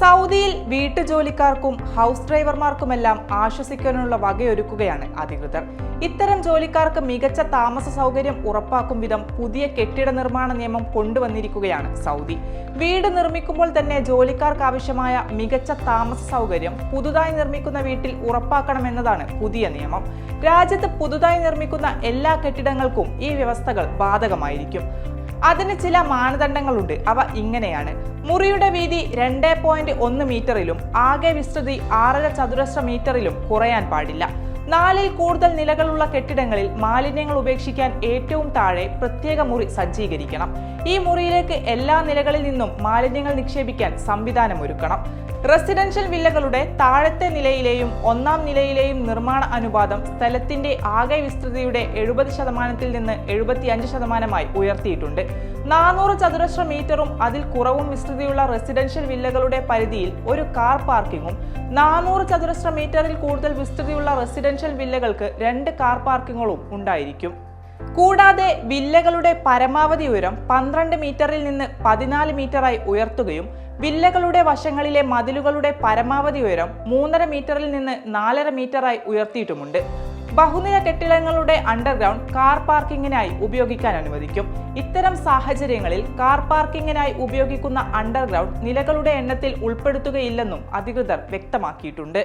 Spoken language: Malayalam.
സൗദിയിൽ വീട്ടുജോലിക്കാർക്കും ഹൗസ് ഡ്രൈവർമാർക്കുമെല്ലാം ആശ്വസിക്കാനുള്ള വകയൊരുക്കുകയാണ് അധികൃതർ. ഇത്തരം ജോലിക്കാർക്ക് മികച്ച താമസ സൗകര്യം ഉറപ്പാക്കും വിധം പുതിയ കെട്ടിട നിർമ്മാണ നിയമം കൊണ്ടുവന്നിരിക്കുകയാണ് സൗദി. വീട് നിർമ്മിക്കുമ്പോൾ തന്നെ ജോലിക്കാർക്ക് ആവശ്യമായ മികച്ച താമസ സൗകര്യം പുതുതായി നിർമ്മിക്കുന്ന വീട്ടിൽ ഉറപ്പാക്കണമെന്നതാണ് പുതിയ നിയമം. രാജ്യത്ത് പുതുതായി നിർമ്മിക്കുന്ന എല്ലാ കെട്ടിടങ്ങൾക്കും ഈ വ്യവസ്ഥകൾ ബാധകമായിരിക്കും. അതിന് ചില മാനദണ്ഡങ്ങളുണ്ട്. അവ ഇങ്ങനെയാണ്. മുറിയുടെ വീതി രണ്ട് പോയിന്റ് ഒന്ന് മീറ്ററിലും ആകെ വിസ്തൃതി ആറര ചതുരശ്ര മീറ്ററിലും കുറയാൻ പാടില്ല. നാലിൽ കൂടുതൽ നിലകളുള്ള കെട്ടിടങ്ങളിൽ മാലിന്യങ്ങൾ ഉപേക്ഷിക്കാൻ ഏറ്റവും താഴെ പ്രത്യേക മുറി സജ്ജീകരിക്കണം. ഈ മുറിയിലേക്ക് എല്ലാ നിലകളിൽ നിന്നും മാലിന്യങ്ങൾ നിക്ഷേപിക്കാൻ സംവിധാനമൊരുക്കണം റെസിഡൻഷ്യൽ വില്ലകളുടെ താഴത്തെ നിലയിലെയും ഒന്നാം നിലയിലെയും നിർമ്മാണ അനുപാതം സ്ഥലത്തിന്റെ ആകെ വിസ്തൃതിയുടെ എഴുപത് ശതമാനത്തിൽ നിന്ന് എഴുപത്തിയഞ്ച് ശതമാനമായി ഉയർത്തിയിട്ടുണ്ട്. നാനൂറ് ചതുരശ്ര മീറ്ററും അതിൽ കുറവും വിസ്തൃതിയുള്ള റെസിഡൻഷ്യൽ വില്ലകളുടെ പരിധിയിൽ ഒരു കാർ പാർക്കിങ്ങും നാനൂറ് ചതുരശ്ര മീറ്ററിൽ കൂടുതൽ വിസ്തൃതിയുള്ള റെസിഡൻഷ്യൽ വില്ലകൾക്ക് രണ്ട് കാർ പാർക്കിങ്ങുകളും ഉണ്ടായിരിക്കും. കൂടാതെ വില്ലകളുടെ പരമാവധി ഉയരം പന്ത്രണ്ട് മീറ്ററിൽ നിന്ന് പതിനാല് മീറ്ററായി ഉയർത്തുകയും വില്ലകളുടെ വശങ്ങളിലെ മതിലുകളുടെ പരമാവധി ഉയരം മൂന്നര മീറ്ററിൽ നിന്ന് നാലര മീറ്ററായി ഉയർത്തിയിട്ടുമുണ്ട്. ബഹുനില കെട്ടിടങ്ങളുടെ അണ്ടർഗ്രൗണ്ട് കാർ പാർക്കിങ്ങിനായി ഉപയോഗിക്കാൻ അനുവദിക്കും. ഇത്തരം സാഹചര്യങ്ങളിൽ കാർ പാർക്കിങ്ങിനായി ഉപയോഗിക്കുന്ന അണ്ടർഗ്രൗണ്ട് നിലകളുടെ എണ്ണത്തിൽ ഉൾപ്പെടുത്തുകയില്ലെന്നും അധികൃതർ വ്യക്തമാക്കിയിട്ടുണ്ട്.